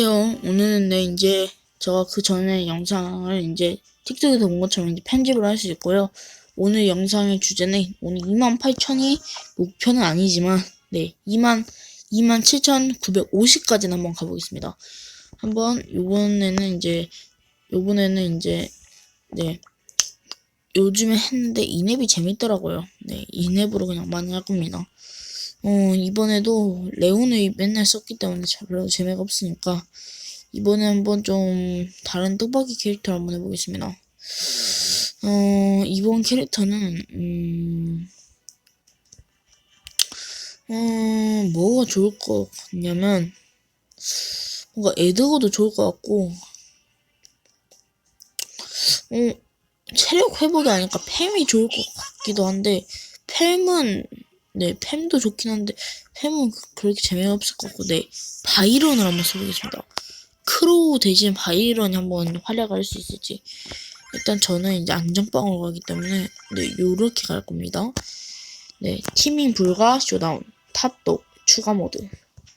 안녕하세요. 오늘은 네, 이제 제가 그 전에 영상을 이제 틱톡에서 본 것처럼 이제 편집을 할 수 있고요. 오늘 영상의 주제는 오늘 28,000이 목표는 아니지만 네, 2만 27,950까지는 한번 가보겠습니다. 한번 요번에는 이제 요번에는 이제 네 요즘에 했는데 이랩이 재밌더라고요. 네, 이랩으로 그냥 많이 할 겁니다. 어, 이번에도 레온을 맨날 썼기 때문에 잘 별로 재미가 없으니까 이번에 한번 좀 다른 뚜벅이 캐릭터를 한번 해보겠습니다. 어, 이번 캐릭터는 음, 음, 뭐가 좋을 것 같냐면 뭔가 에드거도 좋을 것 같고 음, 체력 회복이 아니까 팸이 좋을 것 같기도 한데 팸은 네, 팸도 좋긴 한데 팸은 그- 그렇게 재미없을 것 같고 네, 바이런을 한번 써보겠습니다. 크로우 대신 바이런이 한번 활약할 수 있을지 일단 저는 이제 안전빵으로 가기 때문에 네, 요렇게 갈 겁니다. 네, 티밍 불가 쇼다운 탑독 추가 모드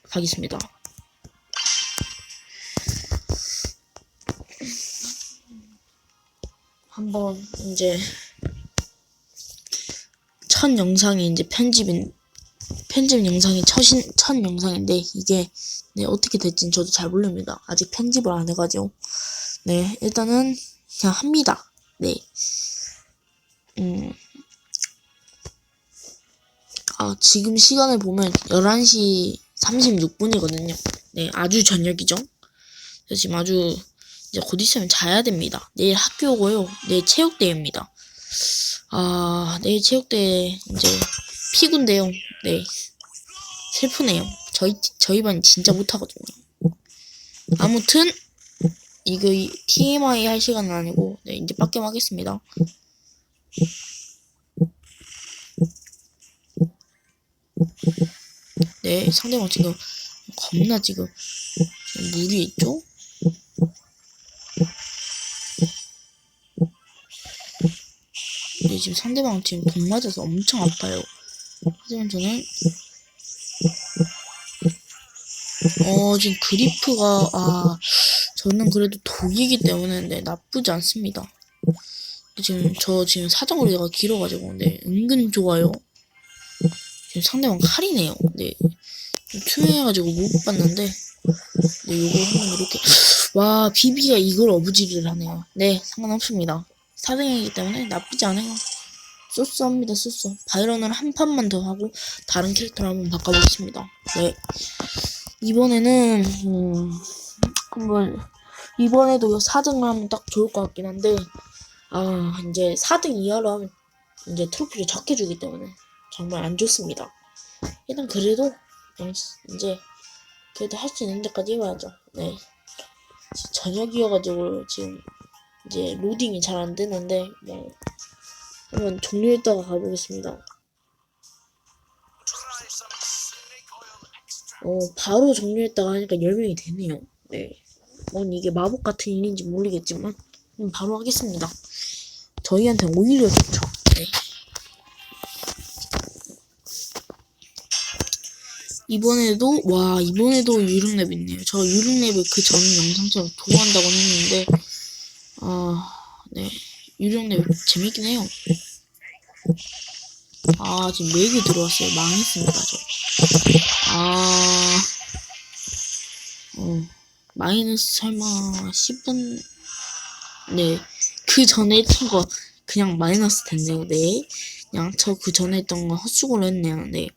가겠습니다. 한번 이제 첫 영상이 이제 편집인 편집 영상이 첫인 첫 영상인데 이게 네 어떻게 될지는 저도 잘 모릅니다. 아직 편집을 안 해가지고 네 일단은 그냥 합니다. 네. 음. 아 지금 시간을 보면 11시 36분이거든요. 네 아주 저녁이죠. 그래서 지금 아주 이제 곧 있으면 자야 됩니다. 내일 학교고요. 내일 체육대회입니다. 아, 내일 체육대회 이제 피구인데요. 네. 슬프네요. 저희 저희 반 진짜 못 하거든요. 아무튼 이거 이- TMI 할 시간은 아니고 네, 이제 빡겜 하겠습니다. 네, 상대방 지금 겁나 지금 물이 있죠? 근데 지금 상대방 지금 공 맞아서 엄청 아파요. 하지만 저는 어 지금 그리프가 아 저는 그래도 독이기 때문에 네, 나쁘지 않습니다. 지금 저 지금 사정거리가 길어가지고 네 은근 좋아요. 지금 상대방 칼이네요. 네. 좀 투명해가지고 못 봤는데 네 요거 한번 이렇게 와 비비가 이걸 어부지리를 하네요. 네 상관없습니다. 4등이기 때문에 나쁘지 않아요. 쏘쏘합니다, 쏘쏘. 바이런을 한 판만 더 하고 다른 캐릭터로 한번 바꿔보겠습니다. 네. 이번에는 음, 한번 이번에도 4등을 하면 딱 좋을 것 같긴 한데 아 이제 4등 이하로 하면 이제 트로피를 적게 주기 때문에 정말 안 좋습니다. 일단 그래도 이제 그래도 할 수 있는 데까지 해봐야죠. 네. 저녁이어가지고 지금 이제 로딩이 잘 안 되는데 뭐 한번 종료했다가 가보겠습니다. 어 바로 종료했다가 하니까 10명이 되네요. 네. 뭔 이게 마법 같은 일인지 모르겠지만 바로 하겠습니다. 저희한테 오히려 좋죠. 네. 이번에도 와 이번에도 유령랩 있네요. 저 유령랩을 그 전 영상처럼 좋아한다고 했는데 아 네 유령랩 재밌긴 해요. 아 지금 맥이 들어왔어요. 망했습니다 저. 아 어, 마이너스 설마 10분 네 그 전에 했던 거 그냥 마이너스 됐네요. 네 그냥 저 그 전에 했던 거 헛수고를 했네요. 네.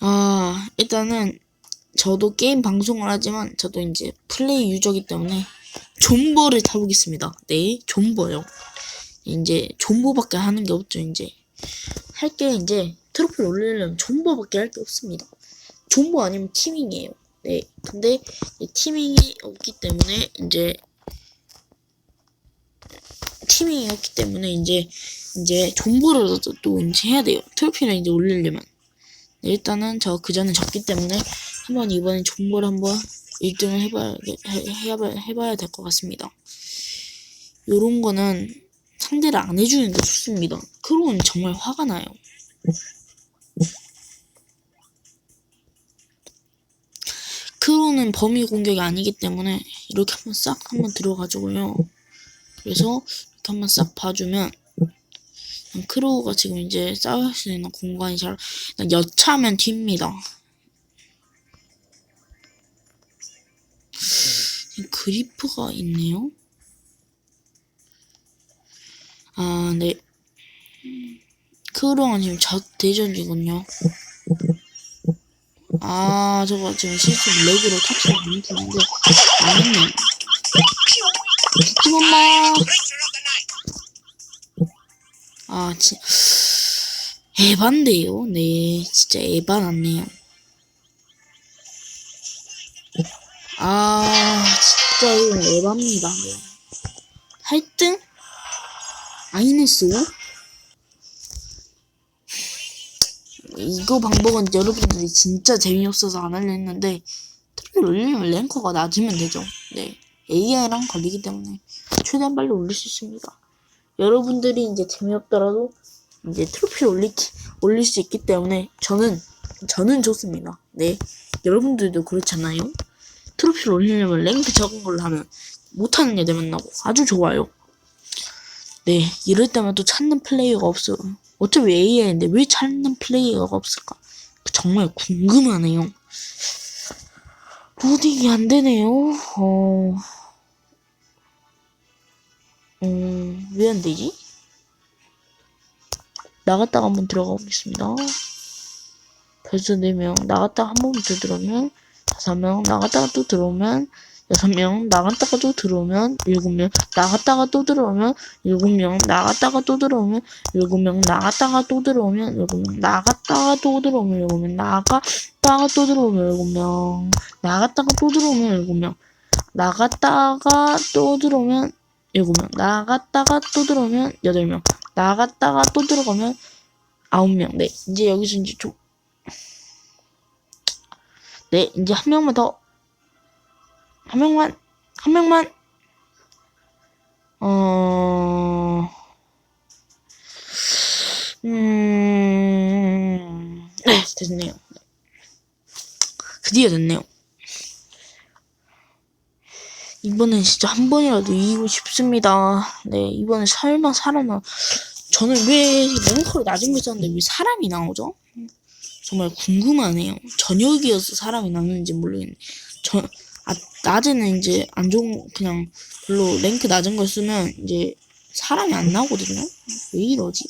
아, 일단은 저도 게임 방송을 하지만 저도 이제 플레이 유저기 때문에 존버를 타보겠습니다. 네, 존버요. 이제 존버밖에 하는 게 없죠, 이제. 할 게 이제 트로피를 올리려면 존버밖에 할 게 없습니다. 존버 아니면 티밍이에요. 네, 근데 이 티밍이 없기 때문에 이제 티밍이 없기 때문에 이제 이제 존버를 또, 또 이제 해야 돼요. 트로피를 이제 올리려면. 네, 일단은 저 그 전에 졌기 때문에 한번 이번엔 존버를 한번 1등을 해봐야, 해봐야 될 것 같습니다. 요런 거는 상대를 안 해주는 게 좋습니다. 그러면 정말 화가 나요. 크로는 범위 공격이 아니기 때문에 이렇게 한번 싹 한번 들어가지고요. 그래서 이렇게 한번 싹 봐주면 크로우가 지금 이제 싸울 수 있는 공간이 잘 여차하면 튑니다. 그리프가 있네요. 아, 네. 크로우가 지금 적 대전이군요. 아, 저거 지금 실수 렉으로 터치를 못했는데 망했네. 죽지 엄마. 아, 진 에반데요. 네, 진짜 에바 났네요. 아, 진짜 이건 에바입니다. 네. 8등? 마이너스 5? 이거 방법은 여러분들이 진짜 재미없어서 안 하려 했는데 트롤 올리면 랭커가 낮으면 되죠. 네. AI랑 걸리기 때문에 최대한 빨리 올릴 수 있습니다. 여러분들이 이제 재미없더라도 이제 트로피를 올리, 올릴 수 있기 때문에 저는 저는 좋습니다. 네. 여러분들도 그렇잖아요. 트로피를 올리려면 랭크 적은 걸로 하면 못하는 애들 만나고 아주 좋아요. 네. 이럴 때만 또 찾는 플레이어가 없어요. 어차피 AI인데 왜 찾는 플레이어가 없을까? 정말 궁금하네요. 로딩이 안 되네요. 어, 음, 왜 안 되지? 나갔다가 한번 들어가 보겠습니다. 벌써 4명. 나갔다가 한 번 더 들어오면 5명. 나갔다가 또 들어오면 6명. 나갔다가 또 들어오면 7명. 나갔다가 또 들어오면 7명. 나갔다가 또 들어오면 7명. 나갔다가 또 들어오면 7명. 나갔다가 또 들어오면 7명. 나갔다가 또 들어오면 7명. 나갔다가 또 들어오면 7명. 나갔다가 또 들어오면 7명. 나갔다가 또 들어오면 8명. 나갔다가 또 들어가면 9명. 네, 이제 여기서 이제 좀. 네, 이제 한 명만 더. 한 명만. 한 명만. 어. 음. 네, 됐네요. 드디어 됐네요. 이번엔 진짜 한 번이라도 이기고 싶습니다. 네, 이번에 설마 살아나. 저는 왜 랭커를 낮은 걸 썼는데 왜 사람이 나오죠? 정말 궁금하네요. 저녁이어서 사람이 나오는지 모르겠네. 저, 아, 낮에는 이제 안 좋은, 그냥 별로 랭크 낮은 걸 쓰면 이제 사람이 안 나오거든요? 왜 이러지?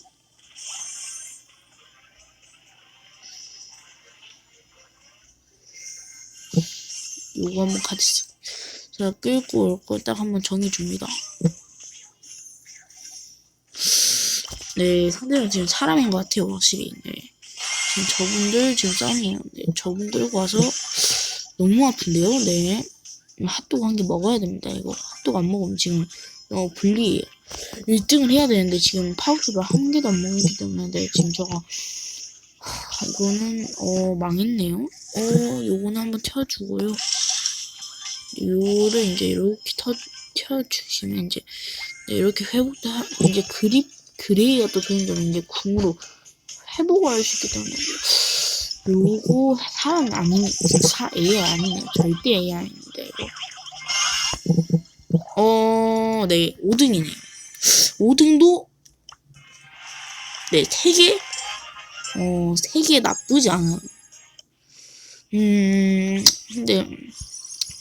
요거 한번 같이 쓰- 제가 끌고 올 걸 딱 한번 정해줍니다. 네, 상대는 지금 사람인 것 같아요, 확실히. 네. 저분들 지금 싸움이에요. 네, 저분 끌고 와서 너무 아픈데요, 네. 핫도그 한 개 먹어야 됩니다, 이거. 핫도그 안 먹으면 지금 어, 불리해요. 1등을 해야 되는데 지금 파우치를 한 개도 안 먹기 때문에 네, 지금 저가 하, 이거는 어 망했네요. 어 요거는 한번 태워주고요. 요를 이제 이렇게 터, 켜주시면 이제 네, 이렇게 회복도 하, 이제 그립 그레이가 또 좋은 점은 이제 궁으로 회복을 할수 있기 때문에. 요거 사람 아닌 사 AI 아니네 절대 AI 아닌데 어네. 5등이네요 5등도 네 3개? 어 3개 나쁘지 않아요 음 근데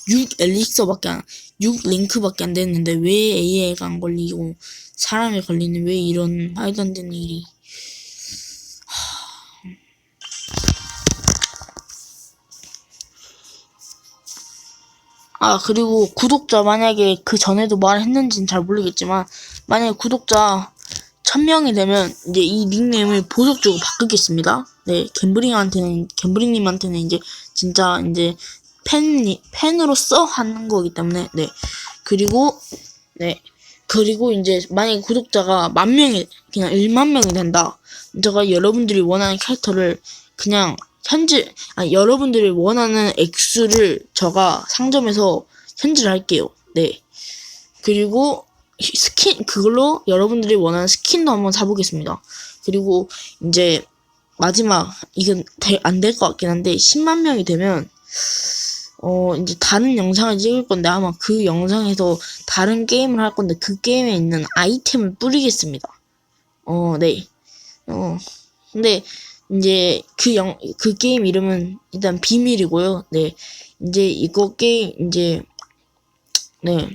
6 엘릭서밖에 안, 6 링크밖에 안 됐는데 왜 AI가 안 걸리고 사람이 걸리는 왜 이런 말도 안 되는 일이 아 그리고 구독자 만약에 그 전에도 말했는지는 잘 모르겠지만 만약에 구독자 1000명이 되면 이제 이 닉네임을 보석 주고 바꾸겠습니다. 네, 갬브링한테는 갬브링 님한테는 이제 진짜 이제 팬 팬으로서 하는 거기 때문에 네. 그리고 네. 그리고 이제 만약에 구독자가 만 명이 그냥 1만 명이 된다. 제가 여러분들이 원하는 캐릭터를 그냥 현질 아 여러분들이 원하는 액수를 제가 상점에서 현질을 할게요. 네. 그리고 스킨 그걸로 여러분들이 원하는 스킨도 한번 사보겠습니다. 그리고 이제 마지막 이건 안 될 것 같긴 한데 10만 명이 되면 어, 이제 다른 영상을 찍을 건데 아마 그 영상에서 다른 게임을 할 건데 그 게임에 있는 아이템을 뿌리겠습니다. 어, 네. 어, 근데 이제 그 영, 그 게임 이름은 일단 비밀이고요. 네. 이제 이거 게임, 이제, 네.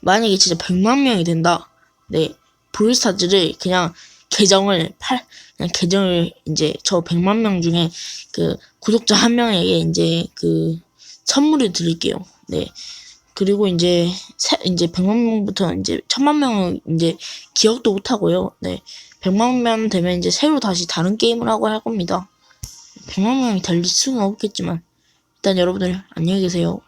만약에 진짜 100만 명이 된다. 네. 브롤스타즈를 그냥 계정을 팔, 그냥 계정을 이제 저 100만 명 중에 그 구독자 한 명에게 이제 그 선물을 드릴게요. 네. 그리고 이제 세, 이제 100만 명부터 이제 1000만 명은 이제 기억도 못 하고요. 네. 100만 명 되면 이제 새로 다시 다른 게임을 하고 할 겁니다. 100만 명이 될 수는 없겠지만 일단 여러분들 안녕히 계세요.